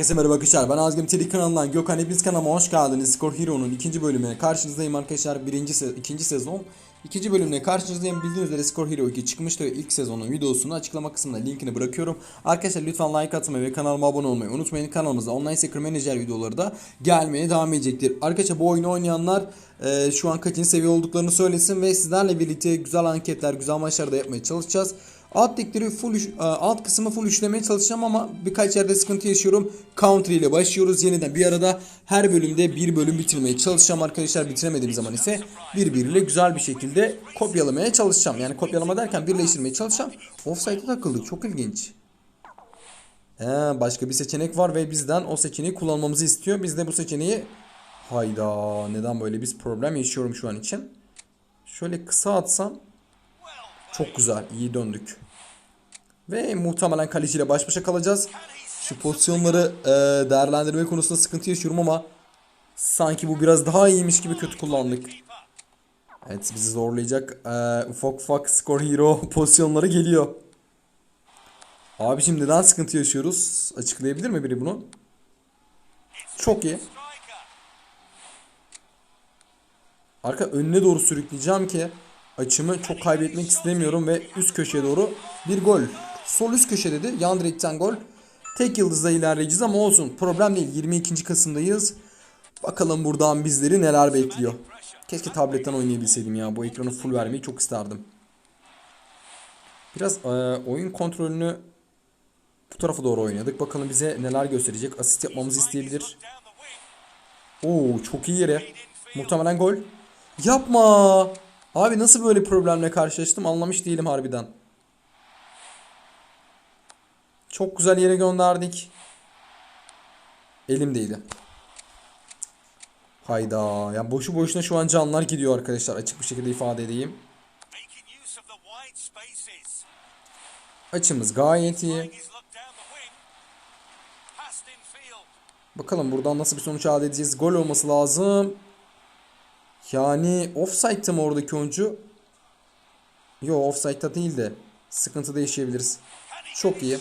Herkese merhaba arkadaşlar. Ben Azgın Telik kanalından Gökhan hepiniz kanalıma hoş geldiniz. Score Hero'nun ikinci bölümüne karşınızdayım arkadaşlar. Birinci se ikinci sezon. İkinci bölümüne karşınızdayım. Bildiğiniz üzere Score Hero 2 çıkmıştı ve ilk sezonun videosunu açıklama kısmında linkini bırakıyorum. Arkadaşlar lütfen like atmayı ve kanalıma abone olmayı unutmayın. Kanalımıza online Secret Manager videoları da gelmeye devam edecektir. Arkadaşlar bu oyunu oynayanlar e, şu an kaçıncı seviye olduklarını söylesin ve sizlerle birlikte güzel anketler, güzel maçlar da yapmaya çalışacağız. Alt ligleri full e, alt kısmı full işlemeye çalışacağım ama birkaç yerde sıkıntı yaşıyorum. Country ile başlıyoruz. Yeniden bir arada her bölümde bir bölüm bitirmeye çalışacağım arkadaşlar. Bitiremediğim zaman ise birbiriyle güzel bir şekilde kopyalamaya çalışacağım. Yani kopyalama derken birleştirmeye çalışacağım. Offside'e takıldık. Çok ilginç. He, başka bir seçenek var ve bizden o seçeneği kullanmamızı istiyor. Biz de bu seçeneği hayda neden böyle bir problem yaşıyorum şu an için. Şöyle kısa atsam çok güzel. iyi döndük. Ve muhtemelen kaleciyle baş başa kalacağız. Şu pozisyonları e, değerlendirme konusunda sıkıntı yaşıyorum ama sanki bu biraz daha iyiymiş gibi kötü kullandık. Evet bizi zorlayacak e, ufak ufak skor hero pozisyonları geliyor. Abicim neden sıkıntı yaşıyoruz? Açıklayabilir mi biri bunu? Çok iyi. Arka önüne doğru sürükleyeceğim ki açımı çok kaybetmek istemiyorum ve üst köşeye doğru bir gol. Sol üst köşe dedi. Yan direkten gol. Tek yıldızla ilerleyeceğiz ama olsun. Problem değil. 22. Kasım'dayız. Bakalım buradan bizleri neler bekliyor. Keşke tabletten oynayabilseydim ya. Bu ekranı full vermeyi çok isterdim. Biraz e, oyun kontrolünü bu tarafa doğru oynadık. Bakalım bize neler gösterecek. Asist yapmamızı isteyebilir. Oo çok iyi yere. Muhtemelen gol. Yapma. Abi nasıl böyle problemle karşılaştım anlamış değilim harbiden. Çok güzel yere gönderdik. Elimdeydi. Hayda. Ya boşu boşuna şu an canlar gidiyor arkadaşlar. Açık bir şekilde ifade edeyim. Açımız gayet iyi. Bakalım buradan nasıl bir sonuç elde edeceğiz. Gol olması lazım. Yani offside'tı mı oradaki oyuncu? Yo offside'da değil de sıkıntı yaşayabiliriz. Can he Çok iyi.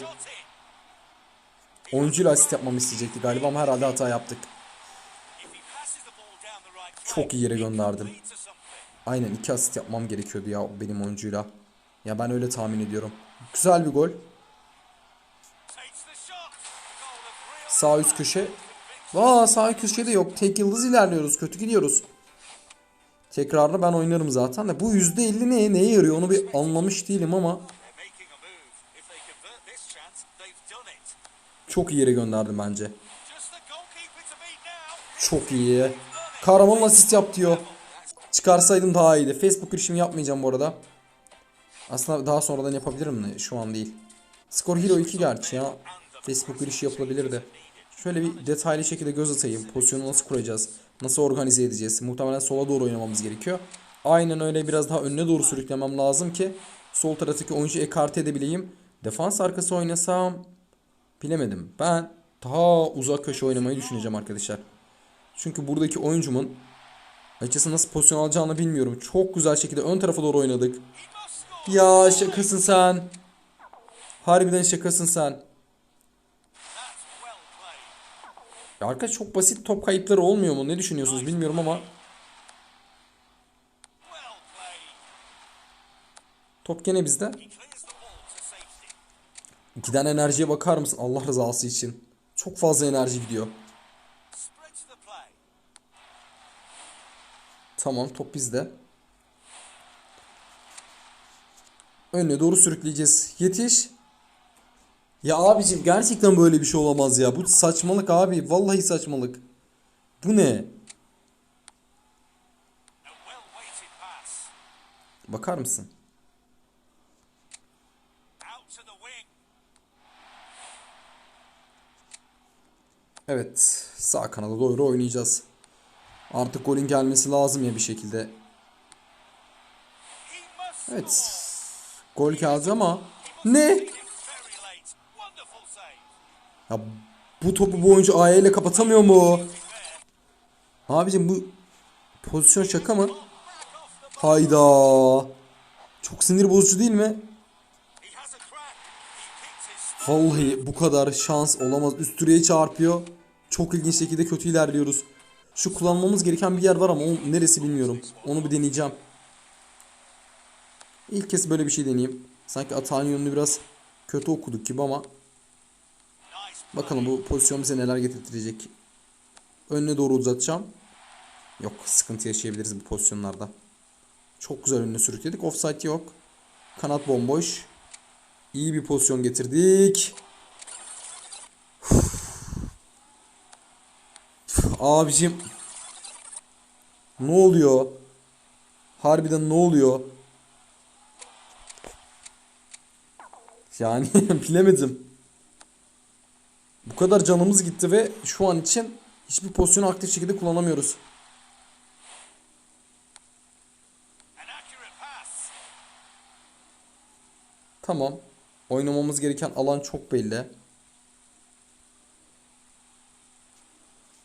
Oyuncuyla asist yapmamı isteyecekti galiba ama herhalde hata yaptık. Çok iyi yere gönderdim. Aynen iki asist yapmam gerekiyordu ya benim oyuncuyla. Ya ben öyle tahmin ediyorum. Güzel bir gol. Sağ üst köşe. Aa sağ üst köşede yok. Tek yıldız ilerliyoruz. Kötü gidiyoruz. Tekrarını ben oynarım zaten de. Bu %50 neye, neye yarıyor onu bir anlamış değilim ama çok iyi yere gönderdim bence. Çok iyi. Kahraman asist yap diyor. Çıkarsaydım daha iyiydi. Facebook girişimi yapmayacağım bu arada. Aslında daha sonradan yapabilirim de şu an değil. Skor Hero 2 gerçi ya. Facebook girişi yapılabilirdi. Şöyle bir detaylı şekilde göz atayım. Pozisyonu nasıl kuracağız? Nasıl organize edeceğiz? Muhtemelen sola doğru oynamamız gerekiyor. Aynen öyle biraz daha önüne doğru sürüklemem lazım ki sol taraftaki oyuncuyu ekarte edebileyim. Defans arkası oynasam bilemedim. Ben daha uzak köşe oynamayı düşüneceğim arkadaşlar. Çünkü buradaki oyuncumun açısı nasıl pozisyon alacağını bilmiyorum. Çok güzel şekilde ön tarafa doğru oynadık. Ya şakasın sen. Harbiden şakasın sen. Ya arkadaş çok basit top kayıpları olmuyor mu? Ne düşünüyorsunuz bilmiyorum ama top gene bizde. Giden enerjiye bakar mısın Allah rızası için? Çok fazla enerji gidiyor. Tamam top bizde. Önüne doğru sürükleyeceğiz. Yetiş. Ya abicim gerçekten böyle bir şey olamaz ya. Bu saçmalık abi. Vallahi saçmalık. Bu ne? Bakar mısın? Evet. Sağ kanada doğru oynayacağız. Artık golün gelmesi lazım ya bir şekilde. Evet. Gol geldi ama. Ne? Ya bu topu bu oyuncu Aya ile kapatamıyor mu? Abicim bu pozisyon şaka mı? Hayda. Çok sinir bozucu değil mi? Vallahi bu kadar şans olamaz. Üst direğe çarpıyor. Çok ilginç şekilde kötü ilerliyoruz. Şu kullanmamız gereken bir yer var ama o neresi bilmiyorum. Onu bir deneyeceğim. İlk kez böyle bir şey deneyeyim. Sanki atağın yönünü biraz kötü okuduk gibi ama. Bakalım bu pozisyon bize neler getirtecek. Önüne doğru uzatacağım. Yok sıkıntı yaşayabiliriz bu pozisyonlarda. Çok güzel önüne sürükledik. Offside yok. Kanat bomboş. İyi bir pozisyon getirdik. Abicim. Ne oluyor? Harbiden ne oluyor? Yani bilemedim. Bu kadar canımız gitti ve şu an için hiçbir pozisyonu aktif şekilde kullanamıyoruz. Tamam. Oynamamız gereken alan çok belli.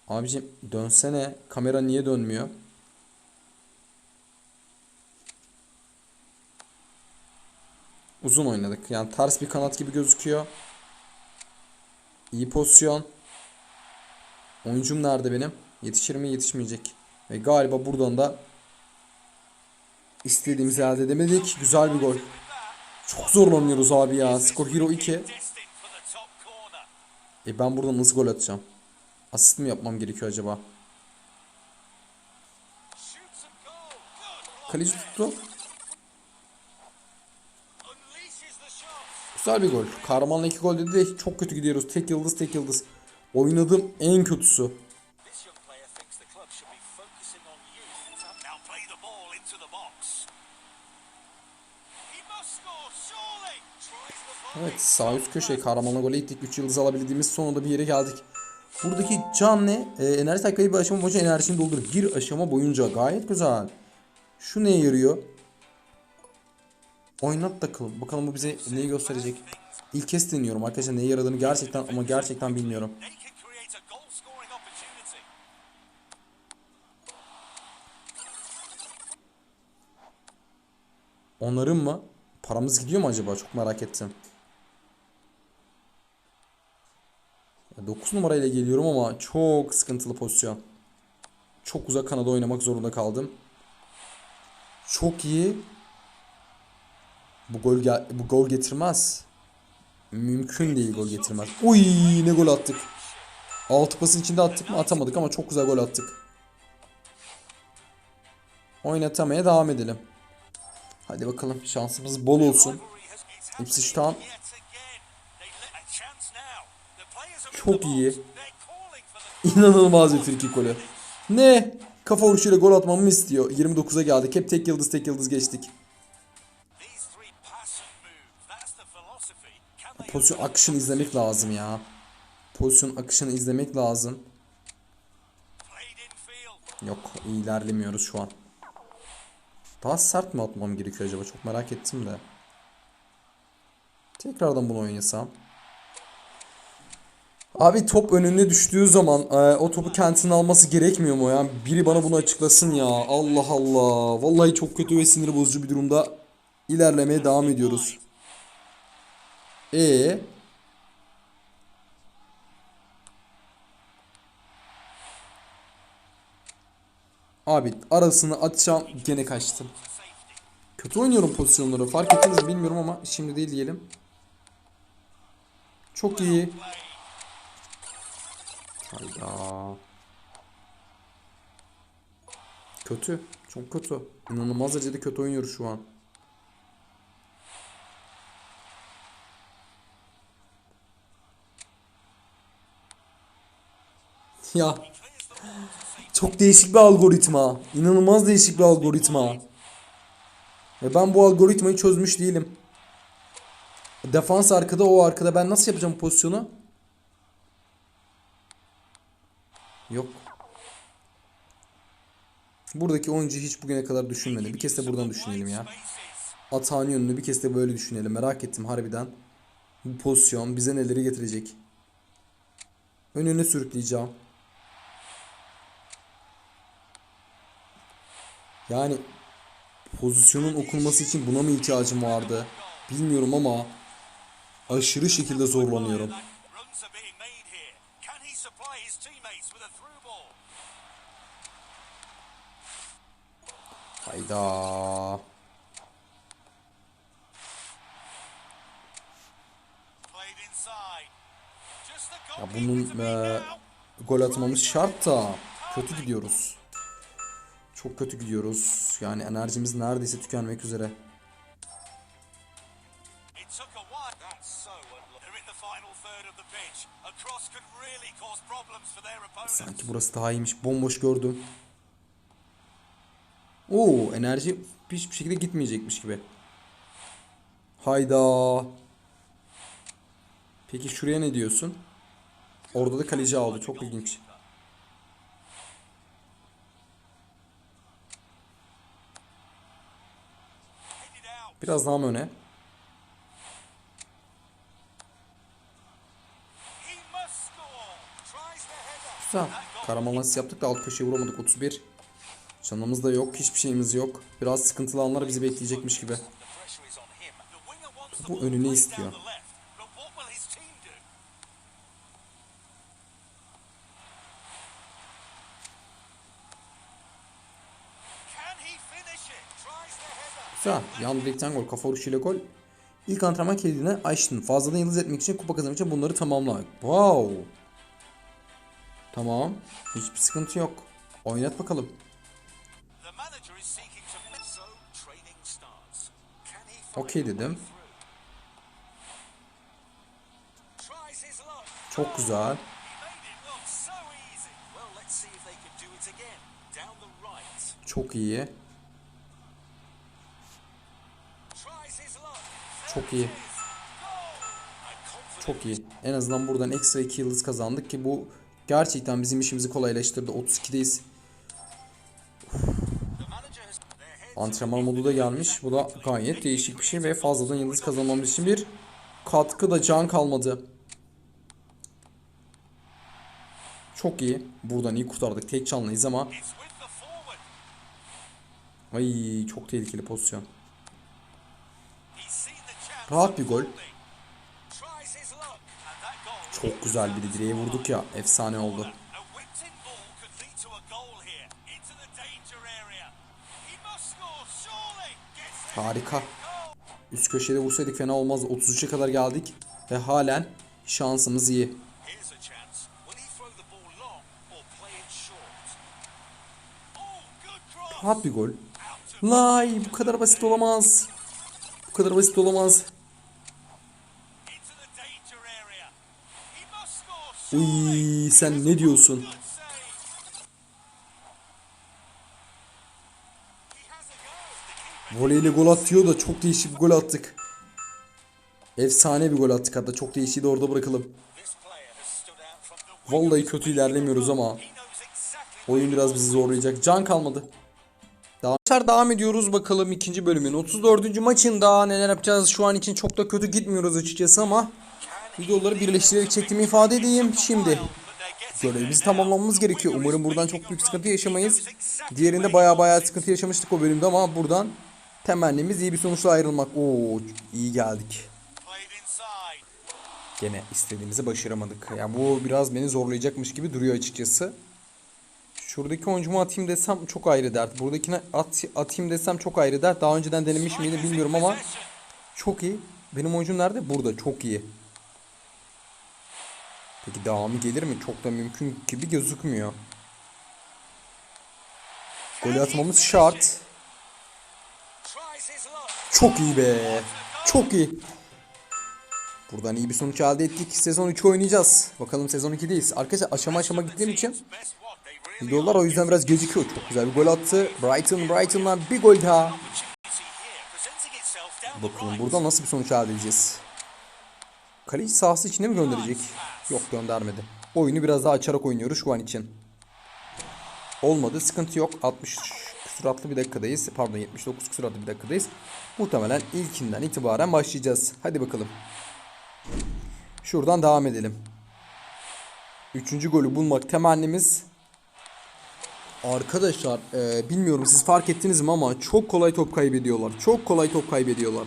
Abicim dönsene. Kamera niye dönmüyor? Uzun oynadık. Yani ters bir kanat gibi gözüküyor. İyi pozisyon. Oyuncum nerede benim? Yetişir mi? Yetişmeyecek. Ve galiba buradan da istediğimizi elde edemedik. Güzel bir gol. Çok zorlanıyoruz abi ya. Skor Hero 2. Destined for the top corner. E ben buradan nasıl gol atacağım? Asist mi yapmam gerekiyor acaba? Kaleci tuttu. Güzel bir gol. Kahramanla iki gol dedi de çok kötü gidiyoruz. Tek yıldız tek yıldız. Oynadığım en kötüsü. Evet sağ üst köşeye kahramanla gole gittik. 3 yıldız alabildiğimiz sonunda bir yere geldik. Buradaki can ne? E, enerji takayı bir aşama boyunca enerjisini doldur. Bir aşama boyunca gayet güzel. Şu neye yarıyor? Oynat bakalım. Bakalım bu bize neyi gösterecek. İlk kez deniyorum arkadaşlar neye yaradığını gerçekten ama gerçekten bilmiyorum. Onların mı? Paramız gidiyor mu acaba? Çok merak ettim. 9 numarayla geliyorum ama çok sıkıntılı pozisyon. Çok uzak kanada oynamak zorunda kaldım. Çok iyi. Bu gol bu gol getirmez. Mümkün değil gol getirmez. Uy ne gol attık. Altı pasın içinde attık mı? Atamadık ama çok güzel gol attık. Oynatmaya devam edelim. Hadi bakalım şansımız bol olsun. Are in Çok iyi. İnanılmaz bir frikik golü. Ne? Kafa vuruşuyla gol atmamı istiyor. 29'a geldik. Hep tek yıldız tek yıldız geçtik. Pozisyon akışını izlemek lazım ya. Pozisyon akışını izlemek lazım. Yok ilerlemiyoruz şu an. Daha sert mi atmam gerekiyor acaba? Çok merak ettim de. Tekrardan bunu oynasam. Abi top önüne düştüğü zaman e, o topu kendisine alması gerekmiyor mu ya? Biri bana bunu açıklasın ya. Allah Allah. Vallahi çok kötü ve sinir bozucu bir durumda ilerlemeye devam ediyoruz. E Abi arasını atacağım gene kaçtım. Kötü oynuyorum pozisyonları. Fark ettiniz mi bilmiyorum ama şimdi değil diyelim. Çok iyi. Hayda. Kötü. Çok kötü. İnanılmaz derecede kötü oynuyoruz şu an. Ya. Çok değişik bir algoritma. İnanılmaz değişik bir algoritma. Ve ben bu algoritmayı çözmüş değilim. Defans arkada o arkada ben nasıl yapacağım pozisyonu? Yok. Buradaki oyuncu hiç bugüne kadar düşünmedi. Bir kez de buradan düşünelim ya. Atağın yönünü bir kez de böyle düşünelim. Merak ettim harbiden. Bu pozisyon bize neleri getirecek. Önüne sürükleyeceğim. Yani pozisyonun okunması için buna mı ihtiyacım vardı? Bilmiyorum ama aşırı şekilde zorlanıyorum. Hayda. Ya bunun e, gol atmamız şart da kötü gidiyoruz. Çok kötü gidiyoruz. Yani enerjimiz neredeyse tükenmek üzere. Sanki burası daha iyiymiş. Bomboş gördüm. Oo, enerji hiçbir şekilde gitmeyecekmiş gibi. Hayda. Peki şuraya ne diyorsun? Orada da kaleci aldı. Çok ilginç. Biraz daha mı öne? Güzel. Karaman asist yaptık da alt köşeye vuramadık. 31. Canımız da yok. Hiçbir şeyimiz yok. Biraz sıkıntılı anlar bizi bekleyecekmiş gibi. Topu önüne istiyor. Güzel. Yan direkten gol. Kafa vuruşuyla gol. İlk antrenman kilidini açtın. Fazladan yıldız etmek için kupa kazanmak için bunları tamamla. Wow. Tamam. Hiçbir sıkıntı yok. Oynat bakalım. Okey dedim. Çok güzel. He made Çok iyi. Çok iyi. En azından buradan ekstra 2 yıldız kazandık ki bu gerçekten bizim işimizi kolaylaştırdı. 32'deyiz. the manager has their heads Antrenman modu da gelmiş. Bu da gayet değişik bir şey ve fazladan yıldız kazanmamız için bir katkı da can kalmadı. Çok iyi. Buradan iyi kurtardık. Tek canlıyız ama ay çok tehlikeli pozisyon. Rahat bir gol. Çok güzel bir direğe vurduk ya. Efsane oldu. Harika. Üst köşede vursaydık fena olmaz. 33'e kadar geldik ve halen şansımız iyi. Rahat bir gol. Lay bu kadar basit olamaz. Bu kadar basit olamaz. Uy sen ne diyorsun? Voleyle gol atıyor da çok değişik bir gol attık. Efsane bir gol attık hatta çok değişiği de orada bırakalım. Vallahi kötü ilerlemiyoruz ama oyun biraz bizi zorlayacak. Can kalmadı. Arkadaşlar devam ediyoruz bakalım ikinci bölümün 34. maçında neler yapacağız şu an için çok da kötü gitmiyoruz açıkçası ama videoları birleştirerek çektiğimi ifade edeyim şimdi. Görevimizi tamamlamamız gerekiyor. Umarım buradan çok büyük sıkıntı yaşamayız. Diğerinde baya baya sıkıntı yaşamıştık o bölümde ama buradan temennimiz iyi bir sonuçla ayrılmak. Oo iyi geldik. Gene istediğimizi başaramadık. Ya bu biraz beni zorlayacakmış gibi duruyor açıkçası. Şuradaki oyuncumu atayım desem çok ayrı dert. Buradakine at, atayım desem çok ayrı dert. Daha önceden denemiş miydim bilmiyorum ama çok iyi. Benim oyuncum nerede? Burada. Çok iyi. Peki devamı gelir mi? Çok da mümkün gibi gözükmüyor. Golü atmamız şart. Çok iyi be. Çok iyi. Buradan iyi bir sonuç elde ettik. Sezon 3 oynayacağız. Bakalım sezon 2'deyiz. Arkadaşlar aşama aşama gittiğim için Videolar o yüzden biraz gecikiyor. Çok güzel bir gol attı. Brighton, Brighton'dan bir gol daha. Bakalım right. buradan nasıl bir sonuç elde edeceğiz. Kaleci sahası içine mi gönderecek? Yok göndermedi. Oyunu biraz daha açarak oynuyoruz şu an için. Olmadı. Sıkıntı yok. 60 küsuratlı bir dakikadayız. Pardon 79 küsuratlı bir dakikadayız. Muhtemelen ilkinden itibaren başlayacağız. Hadi bakalım. Şuradan devam edelim. Üçüncü golü bulmak temennimiz. Arkadaşlar e, bilmiyorum siz fark ettiniz mi ama çok kolay top kaybediyorlar. Çok kolay top kaybediyorlar.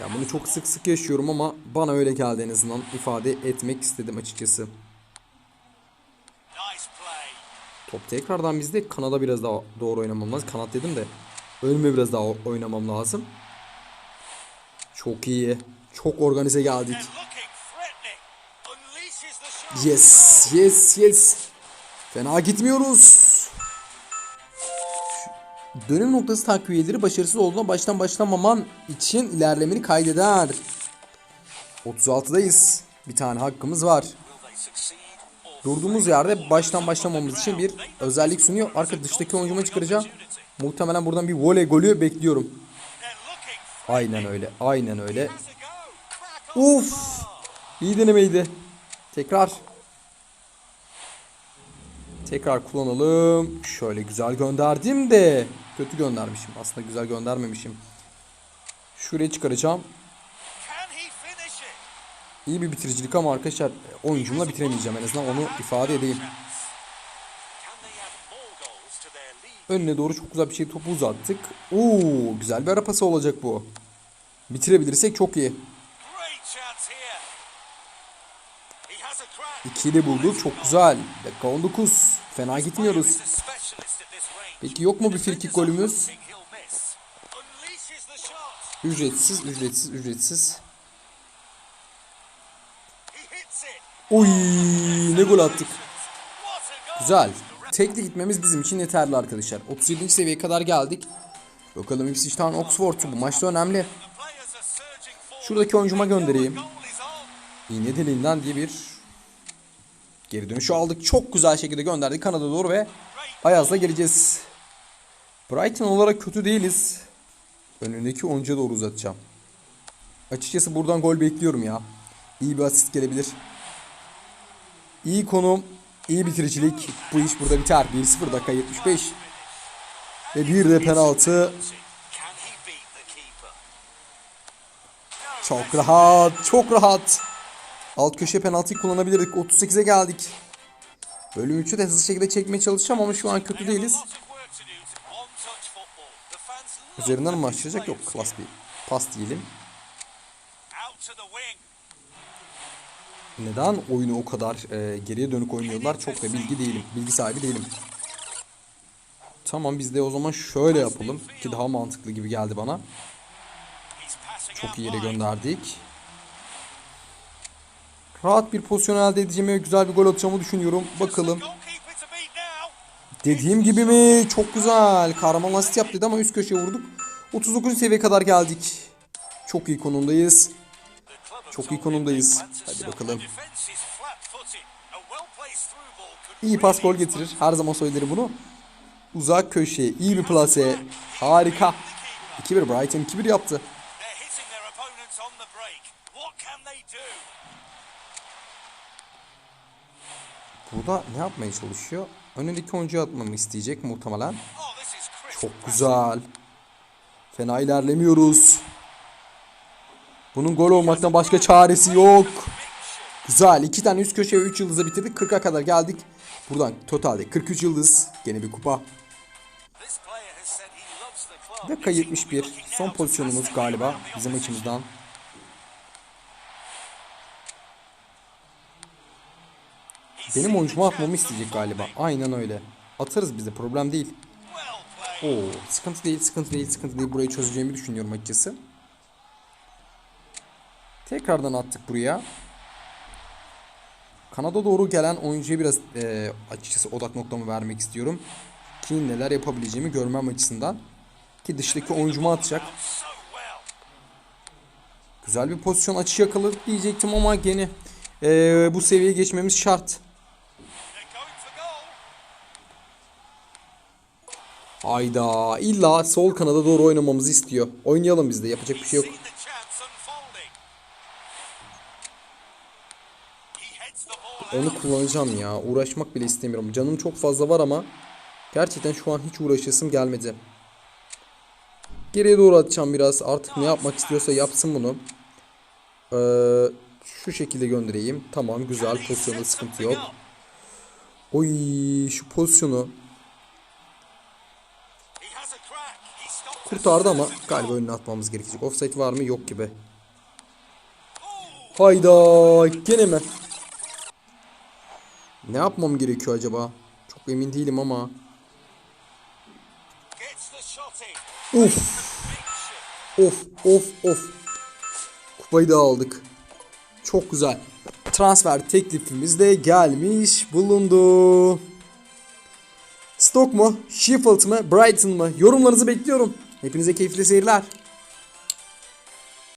Ya bunu çok sık sık yaşıyorum ama bana öyle geldi en azından ifade etmek istedim açıkçası. Top tekrardan bizde kanada biraz daha doğru oynamam lazım. Kanat dedim de önüme biraz daha oynamam lazım. Çok iyi. Çok organize geldik. Yes, yes, yes. Fena gitmiyoruz. Dönüm noktası takviyeleri başarısız olduğunda baştan başlamaman için ilerlemeni kaydeder. 36'dayız. Bir tane hakkımız var. Durduğumuz yerde baştan başlamamız için bir özellik sunuyor. Arka dıştaki oyuncuma çıkaracağım. Muhtemelen buradan bir voley golü bekliyorum. Aynen öyle. Aynen öyle. Uf! İyi denemeydi. Tekrar. Tekrar kullanalım. Şöyle güzel gönderdim de kötü göndermişim. Aslında güzel göndermemişim. Şuraya çıkaracağım. İyi bir bitiricilik ama arkadaşlar oyuncumla bitiremeyeceğim. En azından onu ifade edeyim. Önüne doğru çok güzel bir şey topu uzattık. Oo, güzel bir ara pası olacak bu. Bitirebilirsek çok iyi. İkiyi de bulduk. Çok güzel. Dakika 19. Fena gitmiyoruz. Peki yok mu bir frikik golümüz? Ücretsiz, ücretsiz, ücretsiz. Oy ne gol attık. Güzel. Tekli gitmemiz bizim için yeterli arkadaşlar. 37. seviyeye kadar geldik. Bakalım Ipswich'ten Oxford bu maçta önemli. Şuradaki oyuncuma göndereyim. İğne deliğinden diye bir geri dönüşü aldık. Çok güzel şekilde gönderdik Kanada doğru ve Ayaz'la geleceğiz. Brighton olarak kötü değiliz. Önündeki oyuncuya doğru uzatacağım. Açıkçası buradan gol bekliyorum ya. İyi bir asist gelebilir. İyi konum, iyi bitiricilik. Bu iş burada biter. 1-0 dakika 75. Ve bir de penaltı. Çok rahat, çok rahat. Alt köşe penaltıyı kullanabilirdik. 38'e geldik. Bölüm 3'ü de hızlı şekilde çekmeye çalışacağım ama şu an kötü değiliz. Üzerinden mi başlayacak? Yok, klas bir pas diyelim. Neden oyunu o kadar e, geriye dönük oynuyorlar çok da bilgi değilim. Bilgi sahibi değilim. Tamam biz de o zaman şöyle yapalım ki daha mantıklı gibi geldi bana. Çok iyi yere gönderdik. Rahat bir pozisyon elde edeceğimi ve güzel bir gol atacağımı düşünüyorum. Bakalım. Dediğim gibi mi? Çok güzel. Kahraman asist yaptı ama üst köşeye vurduk. 39. seviyeye kadar geldik. Çok iyi konumdayız. Çok iyi konumdayız. Hadi bakalım. İyi pas gol getirir. Her zaman söylerim bunu. Uzak köşeye iyi bir plase. Harika. 2-1 Brighton 2-1 yaptı. Burada ne yapmaya çalışıyor? Önündeki oyuncuya atmamı isteyecek muhtemelen. Oh. Çok güzel. Fena ilerlemiyoruz. Bunun gol olmaktan başka çaresi yok. Güzel. iki tane üst köşeye 3 yıldızla bitirdik. 40'a kadar geldik. Buradan totalde 43 yıldız. Gene bir kupa. Dakika 71. Son pozisyonumuz galiba bizim açımızdan. Benim oyuncuma atmamı isteyecek galiba. Aynen öyle. Atarız bize problem değil. Oo, sıkıntı değil, sıkıntı değil, sıkıntı değil. Burayı çözeceğimi düşünüyorum açıkçası. Tekrardan attık buraya. Kanada doğru gelen oyuncuya biraz eee, açıkçası odak noktamı vermek istiyorum. Ki neler yapabileceğimi görmem açısından. Ki dıştaki oyuncuma atacak. Güzel bir pozisyon açı yakaladık diyecektim ama gene eee, bu seviyeye geçmemiz şart. Hayda illa sol kanada doğru oynamamızı istiyor. Oynayalım biz de yapacak bir şey yok. Onu kullanacağım ya. Uğraşmak bile istemiyorum. Canım çok fazla var ama gerçekten şu an hiç uğraşasım gelmedi. Geriye doğru atacağım biraz. Artık ne yapmak istiyorsa yapsın bunu. Ee, şu şekilde göndereyim. Tamam güzel pozisyonda sıkıntı yok. Oy şu pozisyonu kurtardı ama galiba önüne atmamız gerekecek. Offside var mı? Yok gibi. Hayda gene mi? Ne yapmam gerekiyor acaba? Çok emin değilim ama. Uf of of of. Kupayı da aldık. Çok güzel. Transfer teklifimiz de gelmiş bulundu. Stoke mu? Sheffield mı? Brighton mı? Yorumlarınızı bekliyorum. Hepinize keyifli seyirler.